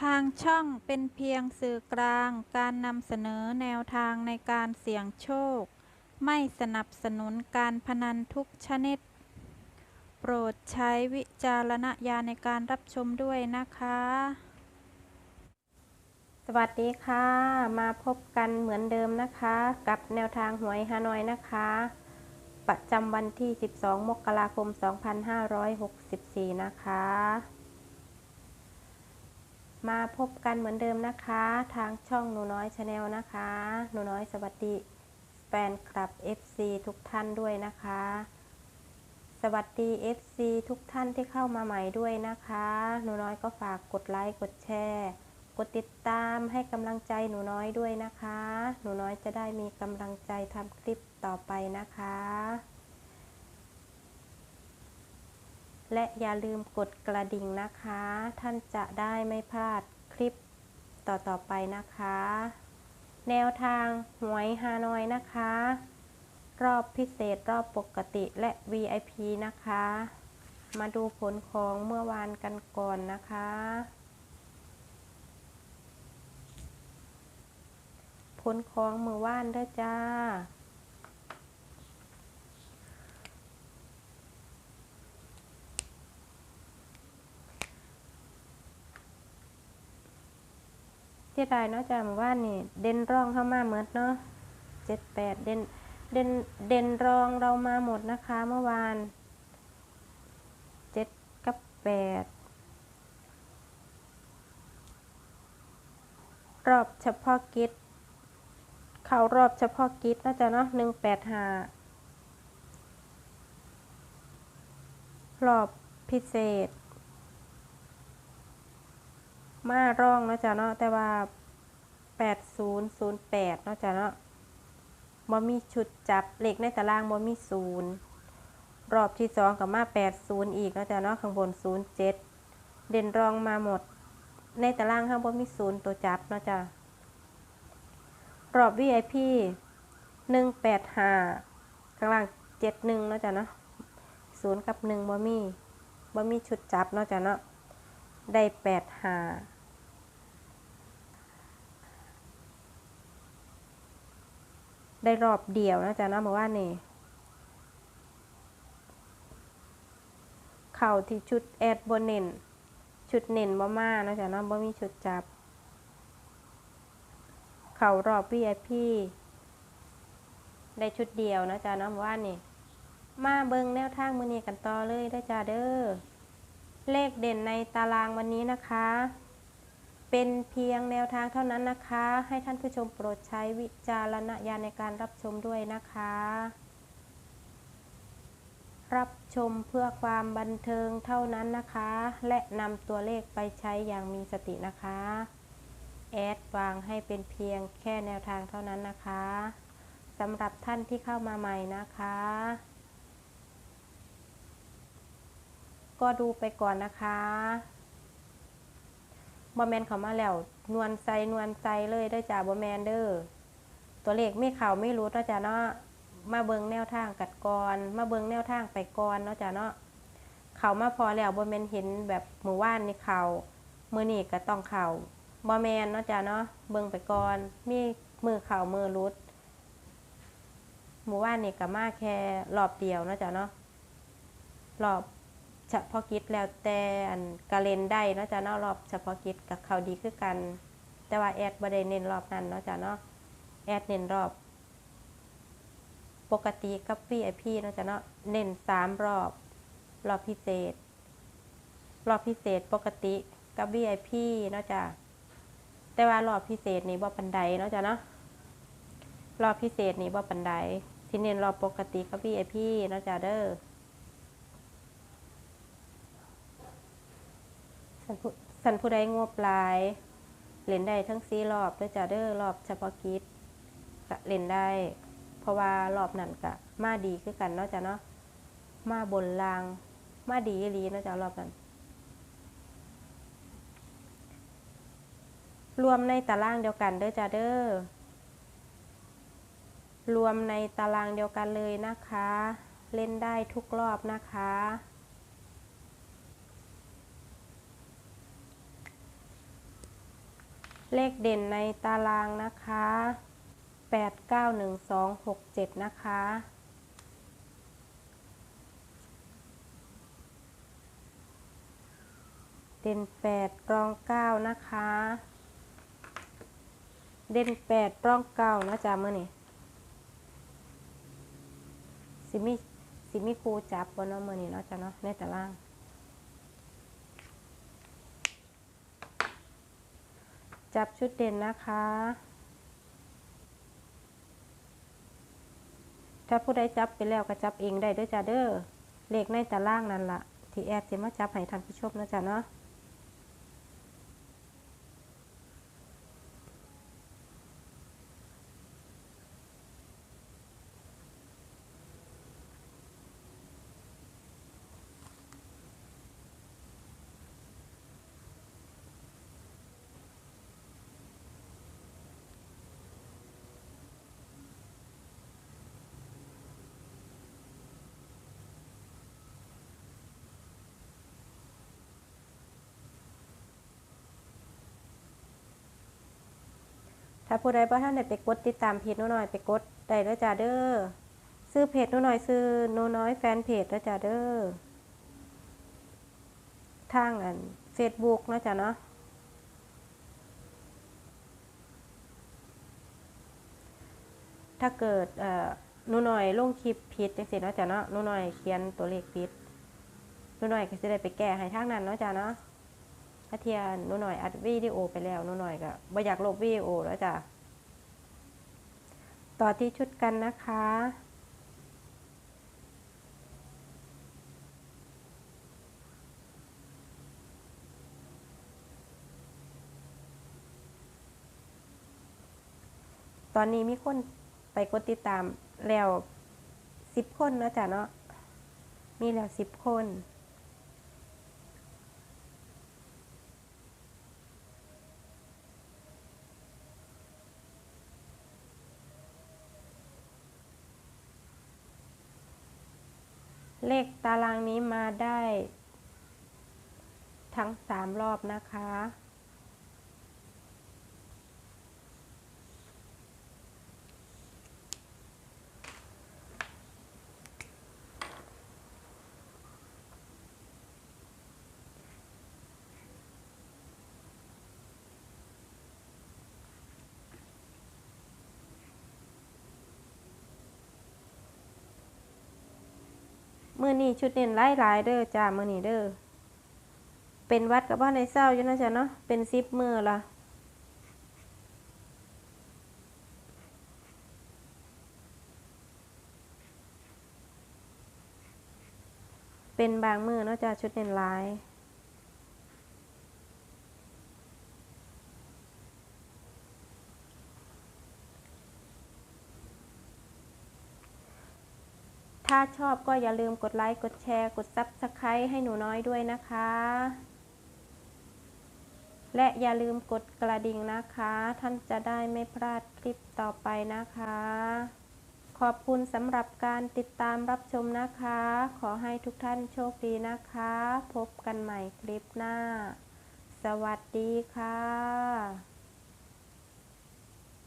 ทางช่องเป็นเพียงสื่อกลางการนำเสนอแนวทางในการเสี่ยงโชค ไม่สนับสนุนการพนันทุกชนิด โปรดใช้วิจารณญาณในการรับชมด้วยนะคะ สวัสดีค่ะ มาพบกันเหมือนเดิมนะคะ กับแนวทางหวยฮานอยนะคะ ประจำวันที่ 12 มกราคม 2564 นะคะ มาพบกันเหมือนเดิมนะคะ ทางช่องหนูน้อยชาแนลนะคะ หนูน้อยสวัสดีแฟนคลับ FC ทุกท่านด้วยนะคะ สวัสดี FC ทุกท่านที่เข้ามาใหม่ด้วยนะคะ หนูน้อยก็ฝากกดไลค์กดแชร์กดติดตามให้กำลังใจหนูน้อยด้วยนะคะ หนูน้อยจะได้มีกำลังใจทำคลิปต่อไปนะคะ และอย่าลืมกดกระดิ่งนะคะ ท่านจะได้ไม่พลาดคลิปต่อๆไปนะคะ แนวทางหวยฮานอยนะคะ รอบพิเศษรอบปกติและ VIP นะคะ มาดูผลของเมื่อวานกันก่อนนะคะ ผลของเมื่อวานเด้อจ้า เสียดายเนาะจ้าว่านี่ เด่นร่องเข้ามาเมดเนาะเจ็ดแปดเด่นเด่นเด่นรองเรามาหมดนะคะ เมื่อวานเจ็ดกับแปดรอบเฉพาะกิจ เข้ารอบเฉพาะกิจนะจ๊ะเนาะหนึ่งแปดห้ารอบพิเศษ มาร่องเนาะจ้ะเนาะแต่ว่า 8008เนาะจ้ะเนาะบ่มีชุดจับเหล็กในตารางบ่มีศูนย์รอบที่สองกับมา 80 อีกเนาะจ้ะเนาะข้างบน 07 เด่นรองมาหมด ในตารางข้างบนมีศูนย์ตัวจับเนาะจ้ะรอบ VIP 185 ข้างล่าง 71เนาะจ้ะเนาะ0 กับ 1บ่มีบ่มีชุดจับเนาะจ้ะเนาะได้8 5 ได้รอบเดียวนะจ๊ะนาะเมื่อวานนี่เข่าที่ชุดแอดบนเน่น ชุดเน่นบ่มานะจ้ะนาะบ่มีชุดจับ เข่ารอบ VIP ได้ชุดเดียวนะจ๊ะน้องว่านนี่มาเบิงแนวทางมือนี้กันต่อเลยได้จ้าเด้อเลขเด่นในตารางวันนี้นะคะ เป็นเพียงแนวทางเท่านั้นนะคะ ให้ท่านผู้ชมโปรดใช้วิจารณญาณในการรับชมด้วยนะคะ รับชมเพื่อความบันเทิงเท่านั้นนะคะ และนำตัวเลขไปใช้อย่างมีสตินะคะ แอดวางให้เป็นเพียงแค่แนวทางเท่านั้นนะคะสำหรับท่านที่เข้ามาใหม่นะคะ ก็ดูไปก่อนนะคะ บอแมนเขามาแล้ว นวลใจนวลใจเลยได้อจ้าบอแมนเดอร์ตัวเลขไม่เข่าไม่รู้เนาะจ้าเนาะมาเบิงแนวทางกัดกรมาเบิงแนวทางไปก่อนเนาะจ้าเนาะเขามาพอแล้วบอแมนเห็นแบบมือว่านในเขามือนี่ก็ต้องเข่าบอแมนเนาะจ้ะเนาะเบิงไปก่อนมีมือเข่ามือรุดหมู่ว่านนี่ก็มาแค่รอบเดียวเนาะจ้ะเนาะรอบ เฉพาะกิจแล้วแต่อันกะเลนได้เนาะจ้ะเนาะรอบเฉพาะกิจกับเขาดีคือกัน แต่ว่าแอดบ่ได้เน้นรอบนั้นเนาะจ้ะเนาะแอดเน้นรอบ ปกติกับ VIP เนาะจ้ะเนาะเน้นสามรอบ รอบพิเศษ รอบพิเศษปกติกับ VIP เนาะจ้ะแต่ว่ารอบพิเศษนี่บ่ปันไดเนาะจ้ะเนาะรอบพิเศษนี่บ่ปันไดที่เน้นรอบปกติกับ VIP เนาะจ้ะเด้อ สันผู้ใดงบหลายเล่นได้ทั้งสี่รอบเด้อจ้ะเด้อรอบเฉพาะกิจก็เล่นได้ เพราะว่ารอบนั้นก็มาดีคือกันเนาะจ้ะเนาะมาบนราง มาดีลีเนาะจ้ะรอบนั้น รวมในตารางเดียวกันเด้อจ้าเด้อรวมในตารางเดียวกันเลยนะคะ เล่นได้ทุกรอบนะคะ เลขเด่นในตารางนะคะ 8 9 1 2 6 7 นะคะ เด่น 8 รอง 9 นะคะ เด่น 8 รอง 9 นะจ๊ะเมื่อนี้สิมีสิมีครูจับบนเนาะมื่อนี้เนาะจ๊ะเนาะในตาราง จับชุดเด่นนะคะ ถ้าผู้ใดจับไปแล้วก็จับเองได้ด้วยจ้าเด้อเลขในตารางนั่นละที่แอดจะมาจับให้ท่านผู้ชมนะจ๊ะเนาะาผู้ใดบ่ท่านได้ไปกดติดตามเพจหนูน่อยไปกดได้เด้อจ้าเด้อซื้อเพจหนูน่อยซื้อหนูน้อยแฟนเพจเด้อจ้าเด้อทางอัน Facebook เนะจ้ะเนาะถ้าเกิดเอ่อนูหน่อยลงคลิปผิดจังซี่เนาะจ้ะเนาะนูหน่อยเขียนตัวเลขผิดนูหน่อยก็สิได้ไปแก้ให้ทางนั้นเนาะจ้ะเนาะ ถ้าเทียหนูหน่อยอัดวิดีโอไปแล้วนูหน่อยก็บ่อยากลบวิดีโอแล้วจ้ะต่อที่ชุดกันนะคะ ตอนนี้มีคนไปกดติดตามแล้วสิบคนนะจ้ะเนาะ มีแล้วสิบคน เลขตารางนี้มาได้ทั้งสามรอบนะคะ มือนี้ชุดเน้นไล่ลายเด้อจ้ามือนี้เด้อเป็นวัดกับบ้านในเศร้าอยู่นะจ๊ะเนาะเป็นซิปมือละเป็นบางมือเนาะจ้าชุดเน้นลาย ถ้าชอบก็อย่าลืมกดไลค์ กดแชร์ กด Subscribe ให้หนูน้อยด้วยนะคะ และอย่าลืมกดกระดิ่งนะคะ ท่านจะได้ไม่พลาดคลิปต่อไปนะคะ ขอบคุณสำหรับการติดตามรับชมนะคะ ขอให้ทุกท่านโชคดีนะคะ พบกันใหม่คลิปหน้า สวัสดีค่ะ